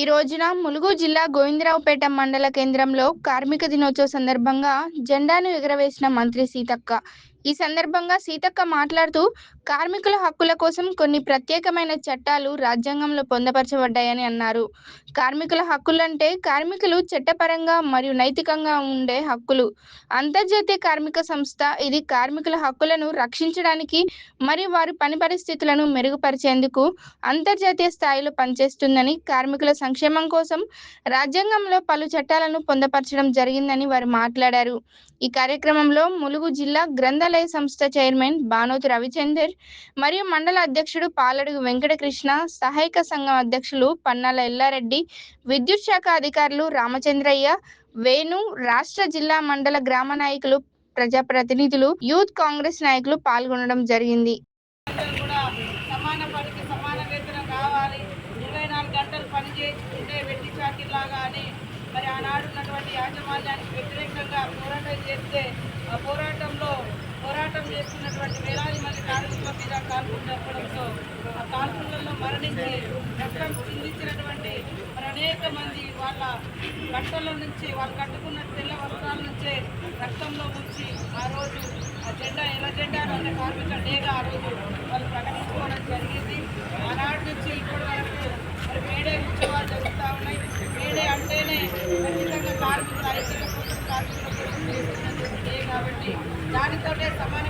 ఈ రోజున ములుగు జిల్లా గోవిందరావుపేట మండల కేంద్రంలో కార్మిక దినోత్సవ సందర్భంగా జెండాను ఎగురవేసిన మంత్రి సీతక్క. ఈ సందర్భంగా సీతక్క మాట్లాడుతూ కార్మికుల హక్కుల కోసం కొన్ని ప్రత్యేకమైన చట్టాలు రాజ్యాంగంలో పొందపరచబడ్డాయని అన్నారు. కార్మికుల హక్కులంటే కార్మికులు చట్టపరంగా మరియు నైతికంగా ఉండే హక్కులు. అంతర్జాతీయ కార్మిక సంస్థ ఇది కార్మికుల హక్కులను రక్షించడానికి మరియు వారి పని పరిస్థితులను మెరుగుపరిచేందుకు అంతర్జాతీయ స్థాయిలో పనిచేస్తుందని కార్మికుల సంక్షేమం కోసం రాజ్యాంగంలో పలు చట్టాలను పొందపరచడం జరిగిందని వారు మాట్లాడారు. ఈ కార్యక్రమంలో ములుగు జిల్లా గ్రంథాలయ సంస్థ చైర్మన్ భానోతి రవిచందర్ మరియు మండల అధ్యక్షుడు పాలడుగు వెంకటకృష్ణ సహాయక సంఘం అధ్యక్షులు పన్నాల ఎల్లారెడ్డి విద్యుత్ శాఖ అధికారులు రామచంద్రయ్య వేణు రాష్ట్ర జిల్లా మండల గ్రామ నాయకులు ప్రజాప్రతినిధులు యూత్ కాంగ్రెస్ నాయకులు పాల్గొనడం జరిగింది. సమాన పనికి సమాన వేతనం కావాలి. ఇరవై నాలుగు గంటలు పని చేసుకుంటే వెట్టి చాకిర్లాగా అని మరి ఆనాడు ఉన్నటువంటి యాజమాన్యానికి వ్యతిరేకంగా పోరాటం చేస్తే ఆ పోరాటం చేస్తున్నటువంటి వేలాది మంది కార్మికుల మీద కాల్పులు జరపడంతో ఆ కాల్పులలో మరణించి రక్తం చిందించినటువంటి మరి అనేక మంది వాళ్ళ బట్టల నుంచి వాళ్ళు కట్టుకున్న తెల్ల వస్త్రాల నుంచే రక్తంలో ముంచి ఆ రోజు ఆ జెండా ఎలా జెండా అనే కార్మిక డేగా ఆ రోజు వాళ్ళు ప్రకటించుకోవడం జరిగింది. ఆనాటి నుంచి ఇప్పటి వరకు మరి మేడే ఉత్సవాలు జరుగుతూ ఉన్నాయి. మేడే అంటేనే ఖచ్చితంగా కార్మికుల ఐక్యత కోసం కార్మికుల కోసం చేస్తున్నటువంటి డే కాబట్టి దానితోటే సమాన